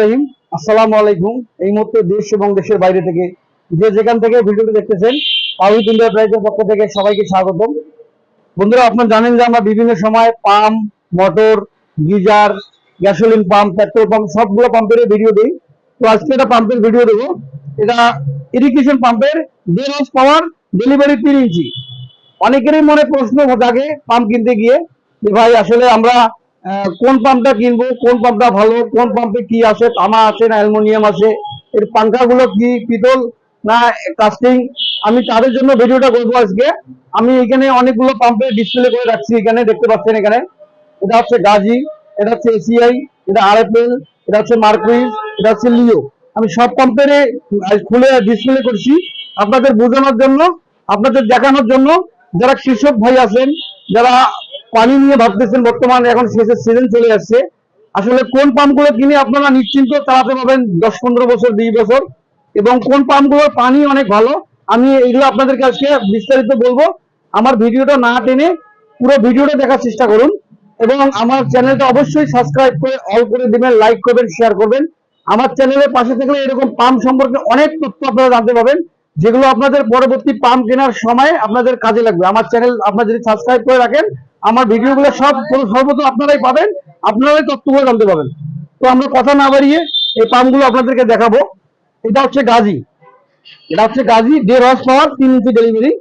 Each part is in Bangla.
রহিম, আসসালামু আলাইকুম। এই মুহূর্তে দেশ এবং দেশের বাইরে থেকে যে যেখান থেকে ভিডিওটি দেখতেছেন পক্ষ থেকে সবাইকে স্বাগতম। বন্ধুরা, আপনারা জানেন যে আমরা বিভিন্ন সময় pump motor, geyser, gasoline pump petrol pump সবগুলো পাম্পের ভিডিও দিই। তো আজকে একটা পাম্পের ভিডিও দেবো। এটা ইরিগেশন পাম্পের দেড় পাওয়ার ডেলিভারি তিন ইঞ্চি অনেকেরই মনে প্রশ্ন থাকে পাম্প কিনতে গিয়ে যে ভাই, আসলে আমরা কোন পাম্পটা কিনবো, কোন পাম্পটা ভালো, কোন পাম্পে কি আছে, তামা আছে না অ্যালুমিনিয়াম আছে, এর পাঙ্খাগুলো কি পিতল না কাস্টিং? আমি তাদের জন্য ভিডিওটা করব আজকে। আমি এখানে অনেকগুলো পাম্পের ডিসপ্লে করে রাখছি এখানে, দেখতে পাচ্ছেন এখানে। এটা হচ্ছে গাজি, এটা হচ্ছে এসিআই এটা আরএফএল এটা হচ্ছে মার্কুইজ, এটা হচ্ছে লিও। আমি সব পাম্পের খুলে ডিসপ্লে করছি আপনাদের বোঝানোর জন্য, আপনাদের দেখানোর জন্য। যারা কৃষক ভাই আছেন, যারা পানি নিয়ে ভাবতেছেন, বর্তমানে এখন শেষের সিজন চলে আসছে। আসলে কোন পাম্পগুলো কিনে আপনারা নিশ্চিন্ত চালাতে পারবেন দশ পনেরো বছর, বিশ বছর, এবং কোন পাম্পগুলোর পানি অনেক ভালো, আমি এইগুলো আপনাদেরকে আজকে বিস্তারিত বলব। আমার ভিডিওটা না টেনে পুরো ভিডিওটা দেখার চেষ্টা করুন, এবং আমার চ্যানেলটা অবশ্যই সাবস্ক্রাইব করে অল করে দিবেন লাইক করবেন শেয়ার করবেন। আমার চ্যানেলের পাশে থাকলে এরকম পাম্প সম্পর্কে অনেক তথ্য আপনারা জানতে পাবেন যেগুলো আপনাদের পরবর্তী পাম্প কেনার সময় আপনাদের কাজে লাগবে। আমার চ্যানেল আপনারা যদি সাবস্ক্রাইব করে রাখেন আমার ভিডিওগুলো সব সর্বত আপনারাই পাবেন, আপনারাই তথ্যগুলো জানতে পাবেন তো আমরা কথা না বাড়িয়ে এই পাম্পগুলো আপনাদেরকে দেখাবো। এটা হচ্ছে গাজী। এটা হচ্ছে গাজী দেড় হর্স পাওয়ার তিন ইঞ্চি ডেলিভারি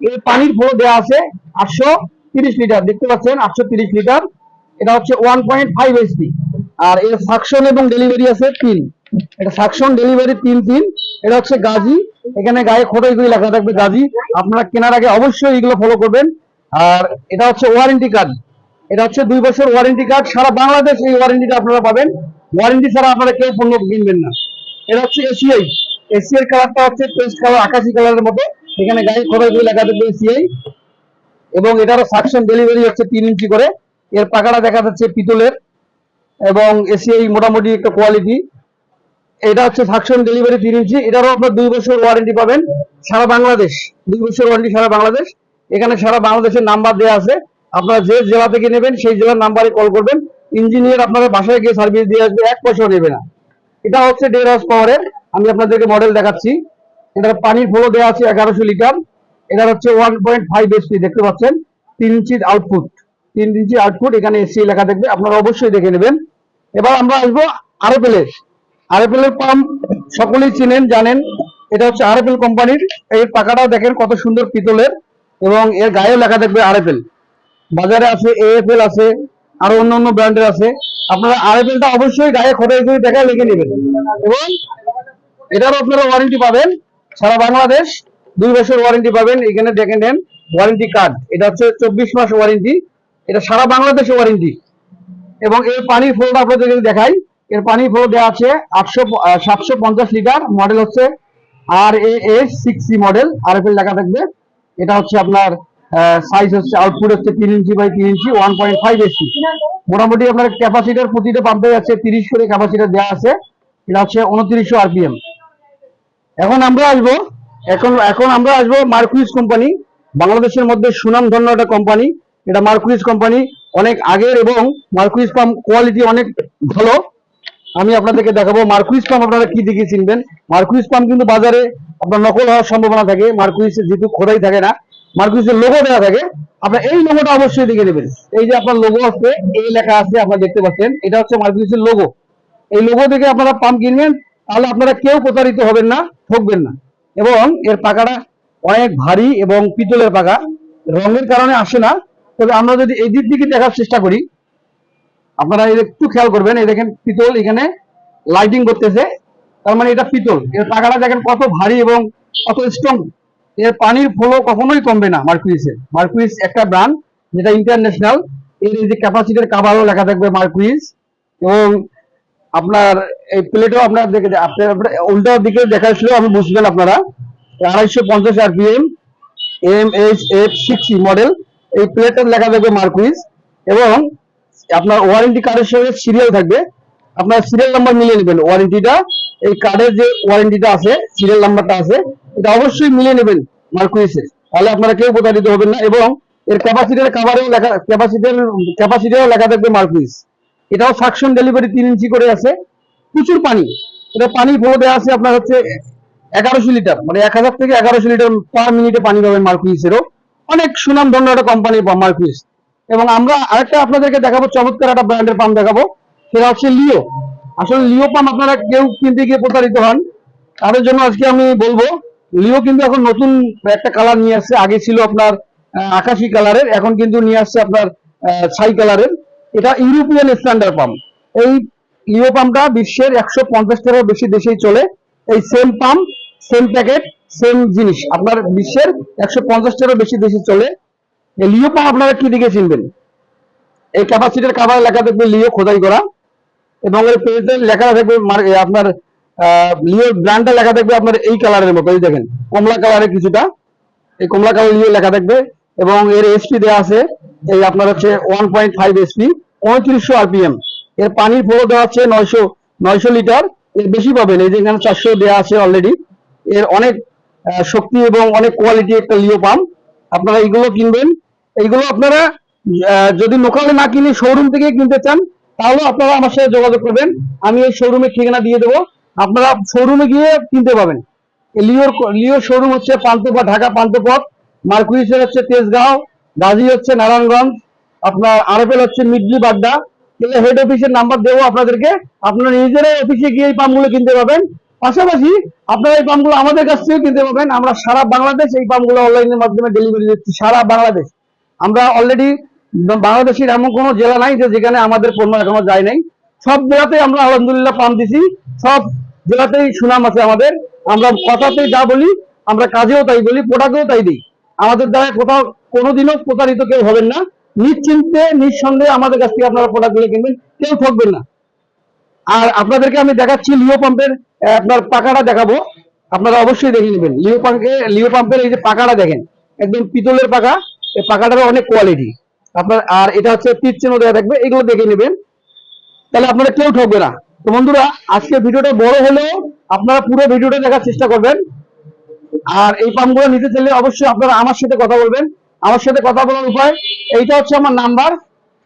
এর পানির ফ্লো দেওয়া আছে আটশো তিরিশ লিটার, দেখতে পাচ্ছেন, আটশো তিরিশ লিটার। এটা হচ্ছে ওয়ান পয়েন্ট ফাইভ এইচপি আর এর সাকশন এবং ডেলিভারি আছে তিন। এটা সাকশন ডেলিভারি তিন তিন। এটা হচ্ছে গাজী। এখানে গায়ে খোদাইগুলি লেখা থাকবে গাজী। আপনারা কেনার আগে অবশ্যই এগুলো ফলো করবেন। আর এটা হচ্ছে ওয়ারেন্টি কার্ড এটা হচ্ছে দুই বছর ওয়ারেন্টি কার্ড সারা বাংলাদেশ এই ওয়ারেন্টিটা আপনারা পাবেন। ওয়ারেন্টি ছাড়া আপনারা কেউ পণ্য কিনবেন না। এটা হচ্ছে এসিআই এসিআই কালারটা হচ্ছে পেস্ট কালার আকাশি কালারের মতো। এখানে গায়ে খোদাইগুলি লেখা থাকবে এসিআই এবং এটারও সাকশন ডেলিভারি হচ্ছে তিন ইঞ্চি করে। এর পাকাটা দেখা যাচ্ছে পিতলের। এবং এসিআই মোটামুটি একটা কোয়ালিটি এটা হচ্ছে সাকশন ডেলিভারি তিন ইঞ্চি। এটারও আপনার দুই বছর ওয়ারেন্টি পাবেন। সারা বাংলাদেশ। দুই বছর ওয়ারেন্টি সারা বাংলাদেশ। এখানে সারা বাংলাদেশের নাম্বার দেওয়া আছে। আপনারা যে জেলা থেকে নেবেন, সেই জেলার নাম্বারে কল করবেন। ইঞ্জিনিয়ার আপনাদের বাসায় গিয়ে সার্ভিস দিয়ে আসবে, এক পয়সাও নেবে না। এটা হচ্ছে দেড় হাউস পাওয়ারের, আমি আপনাদেরকে মডেল দেখাচ্ছি। এটার পানির ফ্লো দেওয়া আছে এগারোশো লিটার। এটা হচ্ছে ওয়ান পয়েন্ট ফাইভ এসপি দেখতে পাচ্ছেন? তিন ইঞ্চির আউটপুট তিন ইঞ্চি আউটপুট এখানে এসি লেখা থাকবে, আপনারা অবশ্যই দেখে নেবেন। এবার আমরা আসব আরএফএল আরএফএল এর পাম্প সকলেই চিনেন, জানেন। এটা হচ্ছে আরএফএল কোম্পানির এই পাকাটাও দেখেন কত সুন্দর পিতলের। এবং এর গায়েও লেখা থাকবে আরএফএল। বাজারে আছে, এএফএল আছে, আরও অন্য অন্য ব্র্যান্ডের আছে। আপনারা আরএফএলটা অবশ্যই গায়ে খোদাই করে দেখায় লিখে নেবেন। এবং এটারও আপনারা ওয়ারেন্টি পাবেন। সারা বাংলাদেশ দুই বছর ওয়ারেন্টি পাবেন। এখানে দেখে নেন ওয়ারেন্টি কার্ড এটা হচ্ছে চব্বিশ মাস ওয়ারেন্টি এটা সারা বাংলাদেশে ওয়ারেন্টি এবং এর পানির ফ্লোটা আপনাদের যদি দেখাই, এর পানির ফ্লো দেওয়া আছে আটশো সাতশো পঞ্চাশ লিটার। মডেল হচ্ছে R A S six C model R F L লেখা থাকবে। এটা হচ্ছে আপনার সাইজ হচ্ছে আউটপুট হচ্ছে তিন ইঞ্চি বাই তিন inch one point five AC মোটামুটি আপনার ক্যাপাসিটার প্রতিটা পাম্পে আছে তিরিশ করে ক্যাপাসিটার দেওয়া আছে। এটা হচ্ছে উনত্রিশশো আরপিএম এখন আমরা আসব, এখন এখন আমরা আসব মার্কুইজ কোম্পানি বাংলাদেশের মধ্যে সুনামধন্য একটা কোম্পানি এটা মার্কুইজ কোম্পানি অনেক আগের এবং মার্কুইজ পাম্প কোয়ালিটি অনেক ভালো। আমি আপনাদেরকে দেখাবো মার্কুইজ পাম্প আপনারা কি দেখে চিনবেন। মার্কুইজ পাম্প কিন্তু বাজারে আপনার নকল হওয়ার সম্ভাবনা থাকে মার্কুইজ যেহেতু খোদাই থাকে না মার্কুইজের লোগো দেওয়া থাকে, আপনার এই লোগোটা অবশ্যই দেখে নেবেন। এই যে আপনার লোগো আছে, এই লেখা আছে, আপনারা দেখতে পাচ্ছেন, এটা হচ্ছে মার্কুইজের লোগো এই লোগো দেখে আপনারা পাম্প কিনবেন, তাহলে আপনারা কেউ প্রতারিত হবেন না, ঠকবেন না। এবং এর পাকাটা অনেক ভারী এবং পিতলের পাকা, রঙের কারণে আসে না, তবে আমরা যদি এই দিক থেকে দেখার চেষ্টা করি, আপনারা একটু খেয়াল করবেন, এই দেখেন পিতল এখানে লাইটিং করতেছে তার মানে এটা পিতল এর পাকাটা দেখেন কত ভারী এবং কত স্ট্রং এর পানির ফ্লো কখনোই কমবে না মার্কুইসের মার্কুইস একটা ব্র্যান্ড যেটা ইন্টারন্যাশনাল এর যে ক্যাপাসিটির কাভারও লেখা থাকবে মার্কুইস। এবং আপনার এই প্লেটও আপনার দেখে আপনার উল্টা দিকে দেখাচ্ছিল আমি বুঝবেন আপনারা। আড়াইশো পঞ্চাশ আর RPM M H F six model এই প্লেটের লেখা থাকবে মার্কুইস। এবং আপনার ওয়ারেন্টি কার্ডের সঙ্গে সিরিয়াল থাকবে। আপনার সিরিয়াল নাম্বার মিলিয়ে নেবেন। ওয়ারেন্টিটা এই কার্ডের যে ওয়ারেন্টিটা আছে সিরিয়াল নাম্বারটা আছে, এটা অবশ্যই মিলিয়ে নেবেন মার্কুইসের তাহলে আপনারা কেউ প্রতারিত হবেন না এবং এর ক্যাপাসিটির কাভারেও লেখা ক্যাপাসিটির ক্যাপাসিটিও লেখা থাকবে মার্কুইস এটাও সাকশন ডেলিভারি তিন ইঞ্চি করে আছে। প্রচুর পানি। এটা পানি ফ্লো দেওয়া আছে আপনার হচ্ছে এগারোশো লিটার। মানে এক হাজার থেকে এগারোশো লিটার পার মিনিটে পানি পাবেন মার্কুইসেরও অনেক সুনাম ধন্য একটা কোম্পানি মার্কুইস এবং আমরা আরেকটা আপনাদেরকে দেখাবো, চমৎকার একটা ব্র্যান্ডের পাম্প দেখাবো। সেটা হচ্ছে লিও আসলে লিও পাম্প আপনারা কেউ কিনতে গিয়ে প্রতারিত হন। তাদের জন্য আজকে আমি বলব, লিও কিন্তু এখন নতুন একটা কালার নিয়ে আসছে। আগে ছিল আপনার আকাশি কালারের এখন কিন্তু নিয়ে আসছে আপনার ছাই কালারের এটা ইউরোপিয়ান স্ট্যান্ডার্ড পাম্প এই লিও পাম্পটা বিশ্বের একশো পঞ্চাশটারও বেশি দেশেই চলে। এই same pump same packet same জিনিস। আপনার বিশ্বের একশো পঞ্চাশটারও বেশি দেশে চলে। এই লিও পাম্প আপনারা কি দিকে চিনবেন। এই ক্যাপাসিটির কাভার লেখা দেখবে লিও খোদাই করা। এবং এর পেজের লেখা থাকবে আপনার লিও ব্র্যান্ডটা লেখা থাকবে আপনার এই কালারের মতো, এই দেখেন, কমলা কালারের কিছুটা। এই কমলা কালার লিও লেখা থাকবে এবং এর এসপি দেওয়া আছে, এই আপনার হচ্ছে ওয়ান পয়েন্ট ফাইভ এসপি পঁয়ত্রিশশো আরপিএম এর পানির ফ্লো দেওয়া হচ্ছে নয়শো নয়শো লিটার এর বেশি পাবেন, এই যে এখানে চারশো দেওয়া আছে অলরেডি এর অনেক শক্তি এবং অনেক কোয়ালিটি একটা লিও পাম্প। আপনারা এইগুলো কিনবেন। এইগুলো আপনারা যদি লোকালে না কিনে শোরুম থেকে কিনতে চান তাহলে আপনারা আমার সাথে যোগাযোগ করবেন। আমি এই শোরুমের ঠিকানা দিয়ে দেবো। আপনারা শোরুমে গিয়ে কিনতে পাবেন। লিওর লিওর শোরুম হচ্ছে পান্তপথ ঢাকা পান্থপথ মার্কুইসের হচ্ছে তেজগাঁও, গাজী হচ্ছে নারায়ণগঞ্জ। আপনার আরএফএল হচ্ছে মিডলি বাড্ডা। তাহলে হেড অফিসের নাম্বার দেবো আপনাদেরকে। আপনারা নিজেরাই অফিসে গিয়ে এই পাম্পগুলো কিনতে পাবেন। পাশাপাশি আপনারা এই পাম্পগুলো আমাদের কাছ থেকে কিনতে পাবেন। আমরা সারা বাংলাদেশ এই পাম্পগুলো অনলাইনের মাধ্যমে ডেলিভারি দিচ্ছি। সারা বাংলাদেশ। আমরা অলরেডি বাংলাদেশের এমন কোনো জেলা নাই যে যেখানে আমাদের পণ্য এখনও যায় নাই। সব জেলাতেই আমরা আলহামদুলিল্লাহ পাম্প দিছি। সব জেলাতেই সুনাম আছে আমাদের। আমরা কথাতেই যা বলি, আমরা কাজেও তাই বলি, প্রোডাক্টেও তাই দিই। আমাদের দ্বারা কোথাও কোনোদিনও প্রতারিত কেউ হবেন না। নিশ্চিন্তে, নিঃসন্দেহে আমাদের কাছ থেকে আপনারা প্রোডাক্টগুলো কিনবেন। কেউ ঠকবেন না। আর আপনাদেরকে আমি দেখাচ্ছি লিও পাম্পের আপনার পাকাটা দেখাবো। আপনারা অবশ্যই দেখে নেবেন। লিও পাম্পে, লিও পাম্পের এই যে পাকাটা দেখেন, একদম পিতলের পাকা এই পাকাটারও অনেক কোয়ালিটি আপনার, আর এটা হচ্ছে তীর দেওয়া থাকবে, এগুলো দেখে নেবেন। তাহলে আপনারা কেউ ঠকবে না। তো বন্ধুরা, আজকে ভিডিওটা বড় হলেও আপনারা পুরো ভিডিওটা দেখার চেষ্টা করবেন। আর এই পাম্পগুলো নিতে চাইলে অবশ্যই আপনারা আমার সাথে কথা বলবেন। আমার সাথে কথা বলার উপায়, এইটা হচ্ছে আমার নাম্বার।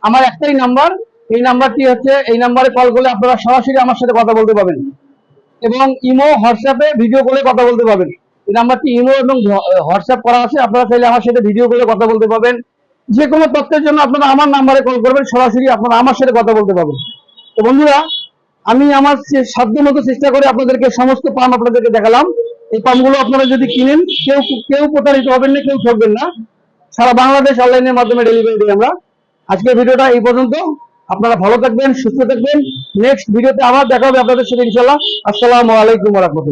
আমার একটাই নাম্বার। এই নাম্বারটি হচ্ছে, এই নাম্বারে কল করলে আপনারা সরাসরি আমার সাথে কথা বলতে পারবেন। এবং ইমো, হোয়াটসঅ্যাপে ভিডিও কলে কথা বলতে পারবেন। এই নাম্বারটি ইমো এবং হোয়াটসঅ্যাপ করা আছে, আপনারা চাইলে আমার সাথে ভিডিও কলে কথা বলতে পারবেন। যে কোনো তথ্যের জন্য আপনারা আমার নাম্বারে কল করবেন, সরাসরি আপনারা আমার সাথে কথা বলতে পারবেন। তো বন্ধুরা, আমি আমার সাধ্য মতো চেষ্টা করে আপনাদেরকে সমস্ত পাম আপনাদেরকে দেখালাম। এই পাম্পগুলো আপনারা যদি কিনেন, কেউ কেউ প্রতারিত হবেন না, কেউ ঠকবেন না। সারা বাংলাদেশ অনলাইনের মাধ্যমে ডেলিভারি দিই আমরা। আজকের ভিডিওটা এই পর্যন্ত। আপনারা ভালো থাকবেন, সুস্থ থাকবেন। নেক্সট ভিডিওতে আবার দেখা হবে আপনাদের সাথে ইনশাল্লাহ আসসালামু আলাইকুম রহমতুল্লাহ।